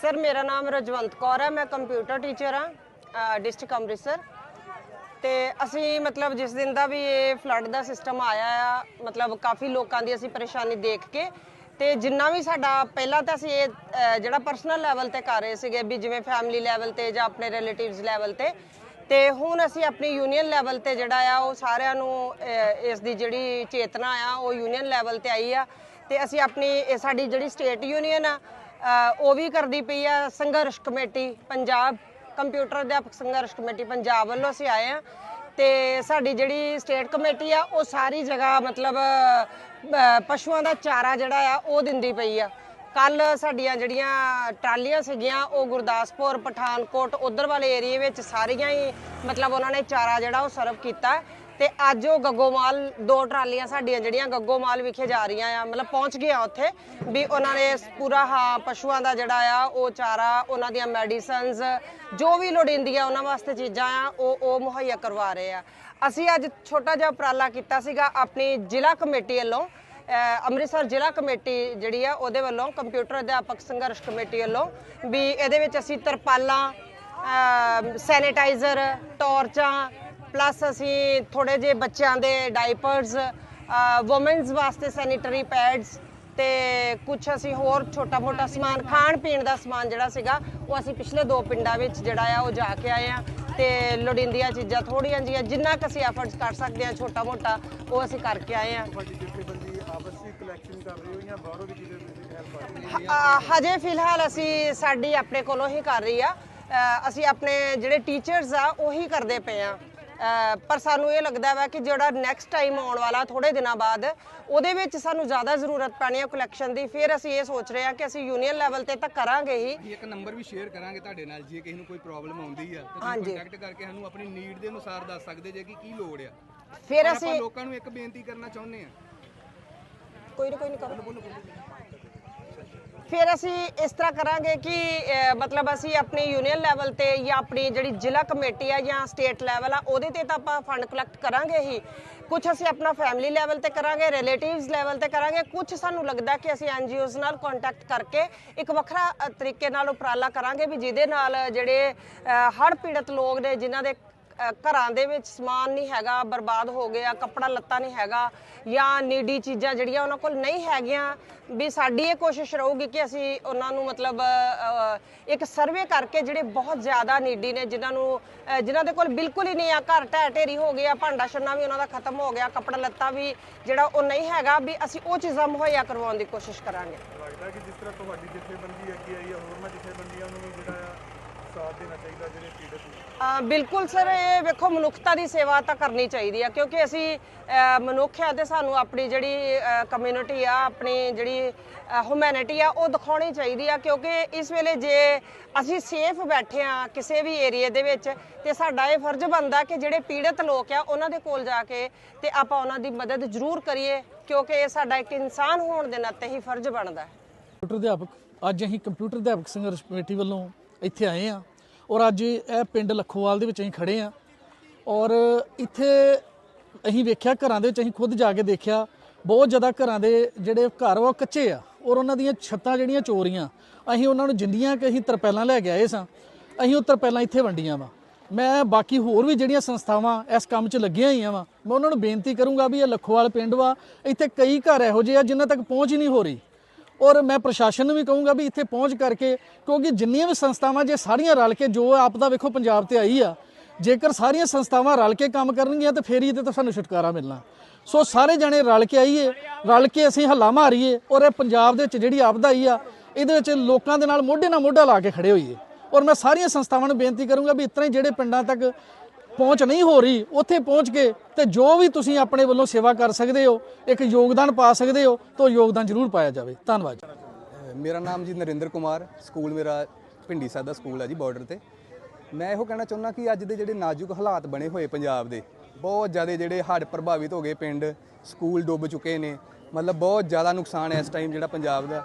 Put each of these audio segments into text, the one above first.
Sir, ਮੇਰਾ ਨਾਮ ਰਜਵੰਤ ਕੌਰ ਹੈ, ਮੈਂ ਕੰਪਿਊਟਰ ਟੀਚਰ ਹਾਂ ਡਿਸਟ੍ਰਿਕਟ ਅੰਮ੍ਰਿਤਸਰ। ਤੇ ਅਸੀਂ ਮਤਲਬ ਜਿਸ ਦਿਨ ਦਾ ਵੀ ਇਹ ਫਲੱਡ ਦਾ ਸਿਸਟਮ ਆਇਆ ਆ, ਮਤਲਬ ਕਾਫੀ ਲੋਕਾਂ ਦੀ ਅਸੀਂ ਪਰੇਸ਼ਾਨੀ ਦੇਖ ਕੇ ਤੇ ਜਿੰਨਾ ਵੀ ਸਾਡਾ, ਪਹਿਲਾਂ ਤਾਂ ਅਸੀਂ ਇਹ ਜਿਹੜਾ ਪਰਸਨਲ ਲੈਵਲ ਤੇ ਕਰ ਰਹੇ ਸੀਗੇ ਵੀ ਜਿਵੇਂ ਫੈਮਿਲੀ ਲੈਵਲ ਤੇ ਜਾਂ ਆਪਣੇ ਰਿਲੇਟਿਵਸ ਲੈਵਲ ਤੇ ਤੇ ਹੁਣ ਅਸੀਂ ਆਪਣੀ ਯੂਨੀਅਨ ਲੈਵਲ ਤੇ ਜਿਹੜਾ ਆ, ਉਹ ਸਾਰਿਆਂ ਨੂੰ ਇਸ ਦੀ ਜਿਹੜੀ ਚੇਤਨਾ ਆ, ਉਹ ਯੂਨੀਅਨ ਲੈਵਲ ਤੇ ਆਈ ਆ। ਤੇ ਅਸੀਂ ਆਪਣੀ, ਇਹ ਸਾਡੀ ਜਿਹੜੀ ਸਟੇਟ ਯੂਨੀਅਨ ਆ ਉਹ ਵੀ ਕਰਦੀ ਪਈ ਆ ਸੰਘਰਸ਼ ਕਮੇਟੀ, ਪੰਜਾਬ ਕੰਪਿਊਟਰ ਅਧਿਆਪਕ ਸੰਘਰਸ਼ ਕਮੇਟੀ ਪੰਜਾਬ ਵੱਲੋਂ ਅਸੀਂ ਆਏ ਆ ਤੇ ਸਾਡੀ ਜਿਹੜੀ ਸਟੇਟ ਕਮੇਟੀ ਆ, ਉਹ ਸਾਰੀ ਜਗ੍ਹਾ ਮਤਲਬ ਪਸ਼ੂਆਂ ਦਾ ਚਾਰਾ ਜਿਹੜਾ ਆ, ਉਹ ਦਿੰਦੀ ਪਈ ਆ। ਕੱਲ ਸਾਡੀਆਂ ਜਿਹੜੀਆਂ ਟਰਾਲੀਆਂ ਸੀਗੀਆਂ, ਉਹ ਗੁਰਦਾਸਪੁਰ, ਪਠਾਨਕੋਟ, ਉਧਰ ਵਾਲੇ ਏਰੀਏ ਵਿੱਚ ਸਾਰੀਆਂ ਹੀ ਮਤਲਬ ਉਹਨਾਂ ਨੇ ਚਾਰਾ ਜਿਹੜਾ ਉਹ ਸਰਵ ਕੀਤਾ। ਤੇ ਅੱਜ ਉਹ ਗੱਗੋਮਾਲ, ਦੋ ਟਰਾਲੀਆਂ ਸਾਡੀਆਂ ਜਿਹੜੀਆਂ ਗੱਗੋਮਾਲ ਵਿਖੇ ਜਾ ਰਹੀਆਂ ਆ, ਮਤਲਬ ਪਹੁੰਚ ਗਈਆਂ ਉੱਥੇ ਵੀ ਉਹਨਾਂ ਨੇ ਪੂਰਾ ਹਾਂ ਪਸ਼ੂਆਂ ਦਾ ਜਿਹੜਾ ਆ, ਉਹ ਚਾਰਾ, ਉਹਨਾਂ ਦੀਆਂ ਮੈਡੀਸਨਸ ਜੋ ਵੀ ਲੋੜੀਂਦੀਆਂ ਉਹਨਾਂ ਵਾਸਤੇ ਚੀਜ਼ਾਂ ਆ, ਉਹ ਉਹ ਮੁਹੱਈਆ ਕਰਵਾ ਰਹੇ ਆ। ਅਸੀਂ ਅੱਜ ਛੋਟਾ ਜਿਹਾ ਉਪਰਾਲਾ ਕੀਤਾ ਸੀਗਾ ਆਪਣੀ ਜ਼ਿਲ੍ਹਾ ਕਮੇਟੀ ਵੱਲੋਂ ਅੰਮ੍ਰਿਤਸਰ ਜ਼ਿਲ੍ਹਾ ਕਮੇਟੀ ਜਿਹੜੀ ਆ, ਉਹਦੇ ਵੱਲੋਂ ਕੰਪਿਊਟਰ ਅਧਿਆਪਕ ਸੰਘਰਸ਼ ਕਮੇਟੀ ਵੱਲੋਂ ਵੀ ਇਹਦੇ ਵਿੱਚ ਅਸੀਂ ਤਰਪਾਲਾਂ ਸੈਨੀਟਾਈਜ਼ਰ, ਟਾਰਚਾਂ ਪਲੱਸ ਅਸੀਂ ਥੋੜੇ ਜਿਹੇ ਬੱਚਿਆਂ ਦੇ ਡਾਈਪਰਸ ਔਮਨਸ ਵਾਸਤੇ ਸੈਨੀਟਰੀ ਪੈਡਸ ਤੇ ਕੁਝ ਅਸੀਂ ਹੋਰ ਛੋਟਾ ਮੋਟਾ ਸਮਾਨ ਖਾਣ ਪੀਣ ਦਾ ਸਮਾਨ ਜਿਹੜਾ ਸੀਗਾ ਉਹ ਅਸੀਂ ਪਿਛਲੇ ਦੋ ਪਿੰਡਾਂ ਵਿੱਚ ਜਿਹੜਾ ਆ ਉਹ ਜਾ ਕੇ ਆਏ ਆ ਤੇ ਲੋੜੀਂਦੀਆਂ ਚੀਜ਼ਾਂ ਥੋੜੀਆਂ ਜੀਆਂ ਜਿੰਨਾ ਕੁ ਅਸੀਂ ਐਫਰਟਸ ਕਰ ਸਕਦੇ ਆ ਛੋਟਾ ਮੋਟਾ ਉਹ ਅਸੀਂ ਕਰਕੇ ਆਏ ਆ ਜਾਂ ਹਜੇ ਫਿਲਹਾਲ ਅਸੀਂ ਸਾਡੀ ਆਪਣੇ ਕੋਲੋਂ ਹੀ ਕਰ ਰਹੀ ਆ। ਅਸੀਂ ਆਪਣੇ ਜਿਹੜੇ ਟੀਚਰਸ ਆ ਉਹੀ ਕਰਦੇ ਪਏ ਆ ਪਰ ਸਾਨੂੰ ਇਹ ਲੱਗਦਾ ਵਾ ਕਿ ਜਿਹੜਾ ਨੈਕਸਟ ਟਾਈਮ ਆਉਣ ਵਾਲਾ ਥੋੜੇ ਦਿਨਾਂ ਬਾਅਦ ਉਹਦੇ ਵਿੱਚ ਸਾਨੂੰ ਜ਼ਿਆਦਾ ਜ਼ਰੂਰਤ ਪੈਣੀ ਹੈ ਕਲੈਕਸ਼ਨ ਦੀ। ਫਿਰ ਅਸੀਂ ਇਹ ਸੋਚ ਰਹੇ ਹਾਂ ਕਿ ਅਸੀਂ ਯੂਨੀਅਨ ਲੈਵਲ ਤੇ ਤਾਂ ਕਰਾਂਗੇ ਹੀ। ਇੱਕ ਨੰਬਰ ਵੀ ਸ਼ੇਅਰ ਕਰਾਂਗੇ ਤੁਹਾਡੇ ਨਾਲ ਜੇ ਕਿਸੇ ਨੂੰ ਕੋਈ ਪ੍ਰੋਬਲਮ ਆਉਂਦੀ ਆ ਤਾਂ। ਤੁਸੀਂ ਕੰਟੈਕਟ ਕਰਕੇ ਸਾਨੂੰ ਆਪਣੀ ਨੀਡ ਦੇ ਅਨੁਸਾਰ ਦੱਸ ਸਕਦੇ ਜੇ ਕਿ ਕੀ ਲੋੜ ਆ। ਫਿਰ ਅਸੀਂ ਲੋਕਾਂ ਨੂੰ ਇੱਕ ਬੇਨਤੀ ਕਰਨਾ ਚਾਹੁੰਦੇ ਆ। ਕੋਈ ਨਾ ਕੋਈ ਨਹੀਂ ਕਰੋ ਫਿਰ ਅਸੀਂ ਇਸ ਤਰ੍ਹਾਂ ਕਰਾਂਗੇ ਕਿ ਮਤਲਬ ਅਸੀਂ ਆਪਣੀ ਯੂਨੀਅਨ ਲੈਵਲ ਤੇ ਜਾਂ ਆਪਣੀ ਜਿਹੜੀ ਜ਼ਿਲ੍ਹਾ ਕਮੇਟੀ ਆ ਜਾਂ ਸਟੇਟ ਲੈਵਲ ਆ, ਉਹਦੇ ਤੇ ਤਾਂ ਆਪਾਂ ਫੰਡ ਕਲੈਕਟ ਕਰਾਂਗੇ ਹੀ। ਕੁਝ ਅਸੀਂ ਆਪਣਾ ਫੈਮਿਲੀ ਲੈਵਲ ਤੇ ਕਰਾਂਗੇ ਰਿਲੇਟਿਵਸ ਲੈਵਲ ਤੇ ਕਰਾਂਗੇ। ਕੁਝ ਸਾਨੂੰ ਲੱਗਦਾ ਕਿ ਅਸੀਂ ਐਨਜੀਓਜ਼ ਨਾਲ ਕੰਟੈਕਟ ਕਰਕੇ ਇੱਕ ਵੱਖਰਾ ਤਰੀਕੇ ਨਾਲ ਉਪਰਾਲਾ ਕਰਾਂਗੇ ਵੀ ਜਿਹਦੇ ਨਾਲ ਜਿਹੜੇ ਹੜ ਪੀੜਤ ਲੋਕ ਨੇ, ਜਿਨ੍ਹਾਂ ਦੇ ਘਰਾਂ ਦੇ ਵਿੱਚ ਸਮਾਨ ਨਹੀਂ ਹੈਗਾ ਬਰਬਾਦ ਹੋ ਗਿਆ ਕੱਪੜਾ ਲੱਤਾ ਨਹੀਂ ਹੈਗਾ ਜਾਂ ਨੀਡੀ ਚੀਜ਼ਾਂ ਜਿਹੜੀਆਂ ਉਹਨਾਂ ਕੋਲ ਨਹੀਂ ਹੈਗੀਆਂ ਵੀ ਸਾਡੀ ਇਹ ਕੋਸ਼ਿਸ਼ ਰਹੂਗੀ ਕਿ ਅਸੀਂ ਉਹਨਾਂ ਨੂੰ ਮਤਲਬ ਇੱਕ ਸਰਵੇ ਕਰਕੇ ਜਿਹੜੇ ਬਹੁਤ ਜ਼ਿਆਦਾ ਨੀਡੀ ਨੇ ਜਿਨ੍ਹਾਂ ਨੂੰ ਅ, ਜਿਨ੍ਹਾਂ ਦੇ ਕੋਲ ਬਿਲਕੁਲ ਹੀ ਨਹੀਂ ਆ ਘਰ ਢਹਿ ਢੇਰੀ ਹੋ ਗਿਆ ਭਾਂਡਾ ਛੰਨਾ ਵੀ ਉਹਨਾਂ ਦਾ ਖਤਮ ਹੋ ਗਿਆ ਕੱਪੜਾ ਲੱਤਾ ਵੀ ਜਿਹੜਾ ਉਹ ਨਹੀਂ ਹੈਗਾ ਵੀ ਅਸੀਂ ਉਹ ਚੀਜ਼ਾਂ ਮੁਹੱਈਆ ਕਰਵਾਉਣ ਦੀ ਕੋਸ਼ਿਸ਼ ਕਰਾਂਗੇ। ਲੱਗਦਾ ਕਿ ਜਿਸ ਤਰ੍ਹਾਂ ਤੁਹਾਡੀ ਜਥੇਬੰਦੀ ਅੱਗੇ ਆਈ ਹੈ ਹੋਰਨਾਂ ਜਥੇਬੰਦੀਆਂ ਨੂੰ ਵੀ ਜਿਹੜਾ ਸਾਥ ਦੇਣਾ ਚਾਹੀਦਾ ਜਿਹੜੇ ਪੀੜਤ ਨੇ? ਅ, ਬਿਲਕੁਲ ਸਰ ਇਹ ਵੇਖੋ ਮਨੁੱਖਤਾ ਦੀ ਸੇਵਾ ਤਾਂ ਕਰਨੀ ਚਾਹੀਦੀ ਆ ਕਿਉਂਕਿ ਅਸੀਂ ਮਨੁੱਖ ਆ ਤੇ ਸਾਨੂੰ ਆਪਣੀ ਜਿਹੜੀ ਕਮਿਊਨਿਟੀ ਆ ਆਪਣੀ ਜਿਹੜੀ ਹਿਊਮੈਨਿਟੀ ਆ ਉਹ ਦਿਖਾਉਣੀ ਚਾਹੀਦੀ ਆ ਕਿਉਂਕਿ ਇਸ ਵੇਲੇ ਜੇ ਅਸੀਂ ਸੇਫ ਬੈਠੇ ਆ ਕਿਸੇ ਵੀ ਏਰੀਆ ਦੇ ਵਿੱਚ ਤੇ ਸਾਡਾ ਇਹ ਫਰਜ਼ ਬਣਦਾ ਕਿ ਜਿਹੜੇ ਪੀੜਤ ਲੋਕ ਆ ਉਹਨਾਂ ਦੇ ਕੋਲ ਜਾ ਕੇ ਤੇ ਆਪਾਂ ਉਹਨਾਂ ਦੀ ਮਦਦ ਜ਼ਰੂਰ ਕਰੀਏ ਕਿਉਂਕਿ ਇਹ ਸਾਡਾ ਇੱਕ ਇਨਸਾਨ ਹੋਣ ਦੇ ਨਾਤੇ ਹੀ ਫਰਜ਼ ਬਣਦਾ ਹੈ। ਕੰਪਿਊਟਰ ਅਧਿਆਪਕ ਅੱਜ ਅਸੀਂ ਕੰਪਿਊਟਰ ਅਧਿਆਪਕ ਸੰਘਰਸ਼ ਕਮੇਟੀ ਵੱਲੋਂ ਇੱਥੇ ਆਏ ਆ। ਔਰ ਅੱਜ ਇਹ ਪਿੰਡ ਲੱਖੋਵਾਲ ਦੇ ਵਿੱਚ ਅਸੀਂ ਖੜੇ ਆ ਔਰ ਇੱਥੇ ਅਸੀਂ ਵੇਖਿਆ ਘਰਾਂ ਦੇ ਵਿੱਚ ਅਸੀਂ ਖੁਦ ਜਾ ਕੇ ਦੇਖਿਆ, ਬਹੁਤ ਜ਼ਿਆਦਾ ਘਰਾਂ ਦੇ ਜਿਹੜੇ ਘਰ ਵਾ ਉਹ ਕੱਚੇ ਆ ਔਰ ਉਹਨਾਂ ਦੀਆਂ ਛੱਤਾਂ ਜਿਹੜੀਆਂ ਚੋਰੀਆਂ। ਅਸੀਂ ਉਹਨਾਂ ਨੂੰ ਜਿੰਦੀਆਂ ਕਿ ਅਸੀਂ ਤਰਪੈਲਾਂ ਲੈ ਕੇ ਆਏ ਸਾਂ, ਅਸੀਂ ਉਹ ਤਰਪੈਲਾਂ ਇੱਥੇ ਵੰਡੀਆਂ ਵਾ। ਮੈਂ ਬਾਕੀ ਹੋਰ ਵੀ ਜਿਹੜੀਆਂ ਸੰਸਥਾਵਾਂ ਇਸ ਕੰਮ 'ਚ ਲੱਗੀਆਂ ਹੋਈਆਂ ਵਾ, ਮੈਂ ਉਹਨਾਂ ਨੂੰ ਬੇਨਤੀ ਕਰੂੰਗਾ ਵੀ ਇਹ ਲੱਖੋਵਾਲ ਪਿੰਡ ਵਾ, ਇੱਥੇ ਕਈ ਘਰ ਇਹੋ ਜਿਹੇ ਆ ਜਿਨ੍ਹਾਂ ਤੱਕ ਪਹੁੰਚ ਹੀ ਨਹੀਂ ਹੋ ਰਹੀ। ਔਰ ਮੈਂ ਪ੍ਰਸ਼ਾਸਨ ਨੂੰ ਵੀ ਕਹੂੰਗਾ ਵੀ ਇੱਥੇ ਪਹੁੰਚ ਕਰਕੇ, ਕਿਉਂਕਿ ਜਿੰਨੀਆਂ ਵੀ ਸੰਸਥਾਵਾਂ ਜੇ ਸਾਰੀਆਂ ਰਲ ਕੇ ਜੋ ਆਪਦਾ ਵੇਖੋ ਪੰਜਾਬ ਤੇ ਆਈ ਆ, ਜੇਕਰ ਸਾਰੀਆਂ ਸੰਸਥਾਵਾਂ ਰਲ ਕੇ ਕੰਮ ਕਰਨਗੀਆਂ ਤਾਂ ਫੇਰ ਹੀ ਤੇ ਤਾਂ ਸਾਨੂੰ ਛੁਟਕਾਰਾ ਮਿਲਣਾ। ਸੋ ਸਾਰੇ ਜਣੇ ਰਲ ਕੇ ਆਈਏ, ਰਲ ਕੇ ਅਸੀਂ ਹੱਲਾ ਮਾਰੀਏ ਔਰ ਇਹ ਪੰਜਾਬ ਦੇ ਵਿੱਚ ਜਿਹੜੀ ਆਪਦਾ ਆਈ ਆ, ਇਹਦੇ ਵਿੱਚ ਲੋਕਾਂ ਦੇ ਨਾਲ ਮੋਢੇ ਨਾਲ ਮੋਢਾ ਲਾ ਕੇ ਖੜੇ ਹੋਈਏ। ਔਰ ਮੈਂ ਸਾਰੀਆਂ ਸੰਸਥਾਵਾਂ ਨੂੰ ਬੇਨਤੀ ਕਰੂੰਗਾ ਵੀ ਇਤਨੇ ਜਿਹੜੇ ਪਿੰਡਾਂ ਤੱਕ ਪਹੁੰਚ ਨਹੀਂ ਹੋ ਰਹੀ, ਉੱਥੇ ਪਹੁੰਚ ਕੇ ਤੇ ਜੋ ਵੀ ਤੁਸੀਂ ਆਪਣੇ ਵੱਲੋਂ ਸੇਵਾ ਕਰ ਸਕਦੇ ਹੋ, ਇੱਕ ਯੋਗਦਾਨ ਪਾ ਸਕਦੇ ਹੋ, ਤਾਂ ਉਹ ਯੋਗਦਾਨ ਜ਼ਰੂਰ ਪਾਇਆ ਜਾਵੇ। ਧੰਨਵਾਦ ਜੀ। ਮੇਰਾ ਨਾਮ ਜੀ ਨਰਿੰਦਰ ਕੁਮਾਰ, ਸਕੂਲ ਮੇਰਾ ਭਿੰਡੀ ਸਾਹਿਬ ਦਾ ਸਕੂਲ ਹੈ ਜੀ ਬਾਰਡਰ ਤੇ। ਮੈਂ ਇਹੋ ਕਹਿਣਾ ਚਾਹੁੰਦਾ ਕਿ ਅੱਜ ਦੇ ਜਿਹੜੇ ਨਾਜ਼ੁਕ ਹਾਲਾਤ ਬਣੇ ਹੋਏ ਪੰਜਾਬ ਦੇ, ਬਹੁਤ ਜ਼ਿਆਦਾ ਜਿਹੜੇ ਹੜ੍ਹ ਪ੍ਰਭਾਵਿਤ ਹੋ ਗਏ ਪਿੰਡ, ਸਕੂਲ ਡੁੱਬ ਚੁੱਕੇ ਨੇ, ਮਤਲਬ ਬਹੁਤ ਜ਼ਿਆਦਾ ਨੁਕਸਾਨ ਹੈ ਇਸ ਟਾਈਮ ਜਿਹੜਾ ਪੰਜਾਬ ਦਾ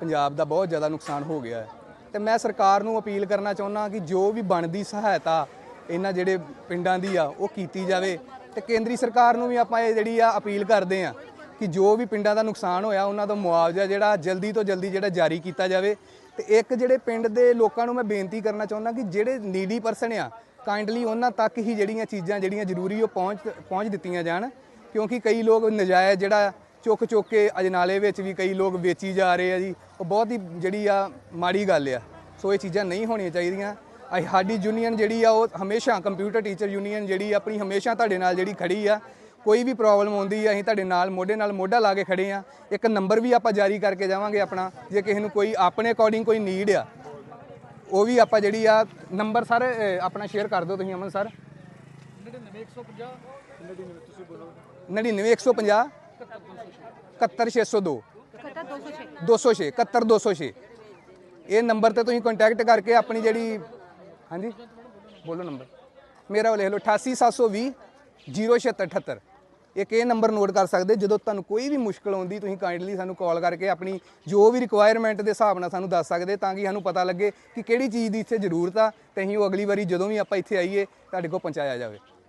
ਪੰਜਾਬ ਦਾ ਬਹੁਤ ਜ਼ਿਆਦਾ ਨੁਕਸਾਨ ਹੋ ਗਿਆ ਹੈ। ਤੇ ਮੈਂ ਸਰਕਾਰ ਨੂੰ ਅਪੀਲ ਕਰਨਾ ਚਾਹੁੰਦਾ ਕਿ ਜੋ ਵੀ ਬਣਦੀ ਸਹਾਇਤਾ ਇਹਨਾਂ ਜਿਹੜੇ ਪਿੰਡਾਂ ਦੀ ਆ, ਉਹ ਕੀਤੀ ਜਾਵੇ। ਤੇ ਕੇਂਦਰੀ ਸਰਕਾਰ ਨੂੰ ਵੀ ਆਪਾਂ ਇਹ ਜਿਹੜੀ ਆ ਅਪੀਲ ਕਰਦੇ ਆ ਕਿ ਜੋ ਵੀ ਪਿੰਡਾਂ ਦਾ ਨੁਕਸਾਨ ਹੋਇਆ, ਉਹਨਾਂ ਦਾ ਮੁਆਵਜ਼ਾ ਜਿਹੜਾ ਜਲਦੀ ਤੋਂ ਜਲਦੀ ਜਿਹੜਾ ਜਾਰੀ ਕੀਤਾ ਜਾਵੇ। ਤੇ ਇੱਕ ਜਿਹੜੇ ਪਿੰਡ ਦੇ ਲੋਕਾਂ ਨੂੰ ਮੈਂ ਬੇਨਤੀ ਕਰਨਾ ਚਾਹੁੰਦਾ ਕਿ ਜਿਹੜੇ ਨੀਡੀ ਪਰਸਨ ਆ ਕਾਈਂਡਲੀ ਉਹਨਾਂ ਤੱਕ ਹੀ ਜਿਹੜੀਆਂ ਚੀਜ਼ਾਂ ਜਿਹੜੀਆਂ ਜ਼ਰੂਰੀ ਉਹ ਪਹੁੰਚ ਪਹੁੰਚ ਦਿੱਤੀਆਂ ਜਾਣ। ਕਿਉਂਕਿ ਕਈ ਲੋਕ ਨਜਾਇਜ਼ ਜਿਹੜਾ ਚੁੱਕ ਚੁੱਕ ਕੇ ਅਜਨਾਲੇ ਵਿੱਚ ਵੀ ਕਈ ਲੋਕ ਵੇਚੀ ਜਾ ਰਹੇ ਆ ਜੀ। ਉਹ ਬਹੁਤ ਹੀ ਜਿਹੜੀ ਆ ਮਾੜੀ ਗੱਲ ਆ। ਸੋ ਇਹ ਚੀਜ਼ਾਂ ਨਹੀਂ ਹੋਣੀਆਂ ਚਾਹੀਦੀਆਂ। ਸਾਡੀ ਯੂਨੀਅਨ ਜਿਹੜੀ ਆ ਉਹ ਹਮੇਸ਼ਾ ਕੰਪਿਊਟਰ ਟੀਚਰ ਯੂਨੀਅਨ ਜਿਹੜੀ ਆ, ਆਪਣੀ ਹਮੇਸ਼ਾ ਤੁਹਾਡੇ ਨਾਲ ਜਿਹੜੀ ਖੜੀ ਆ। ਕੋਈ ਵੀ ਪ੍ਰੋਬਲਮ ਆਉਂਦੀ ਆ ਅਸੀਂ ਤੁਹਾਡੇ ਨਾਲ ਮੋਢੇ ਨਾਲ ਮੋਢਾ ਲਾ ਕੇ ਖੜੇ ਆ। ਇੱਕ ਨੰਬਰ ਵੀ ਆਪਾਂ ਜਾਰੀ ਕਰਕੇ ਜਾਵਾਂਗੇ ਆਪਣਾ ਜੇ ਕਿਸੇ ਨੂੰ ਕੋਈ ਆਪਣੇ ਅਕੋਰਡਿੰਗ ਕੋਈ ਨੀਡ ਆ ਉਹ ਵੀ ਆਪਾਂ ਜਿਹੜੀ ਆ ਨੰਬਰ ਸਰ ਆਪਣਾ ਸ਼ੇਅਰ ਕਰ ਦਿਓ ਤੁਸੀਂ ਅਮਨ ਸਰ 99150 71602 206 71206 ਇਹ ਨੰਬਰ ਤੇ ਤੁਸੀਂ ਕੰਟੈਕਟ ਕਰਕੇ ਆਪਣੀ ਜਿਹੜੀ ਹਾਂਜੀ। ਬੋਲੋ ਨੰਬਰ। ਮੇਰਾ ਉਹ ਲਿਖ ਲਓ 88720 0678 ਇੱਕ ਇਹ ਨੰਬਰ ਨੋਟ ਕਰ ਸਕਦੇ, ਜਦੋਂ ਤੁਹਾਨੂੰ ਕੋਈ ਵੀ ਮੁਸ਼ਕਲ ਆਉਂਦੀ, ਤੁਸੀਂ ਕਾਈਂਡਲੀ ਸਾਨੂੰ ਕਾਲ ਕਰਕੇ ਆਪਣੀ ਜੋ ਵੀ ਰਿਕੁਆਇਰਮੈਂਟ ਦੇ ਹਿਸਾਬ ਨਾਲ ਸਾਨੂੰ ਦੱਸ ਸਕਦੇ, ਤਾਂ ਕਿ ਸਾਨੂੰ ਪਤਾ ਲੱਗੇ ਕਿ ਕਿਹੜੀ ਚੀਜ਼ ਦੀ ਇੱਥੇ ਜ਼ਰੂਰਤ ਆ, ਤੇ ਅਸੀਂ ਉਹ ਅਗਲੀ ਵਾਰੀ ਜਦੋਂ ਵੀ ਆਪਾਂ ਇੱਥੇ ਆਈਏ, ਤੁਹਾਡੇ ਕੋਲ ਪਹੁੰਚਾਇਆ ਜਾਵੇ।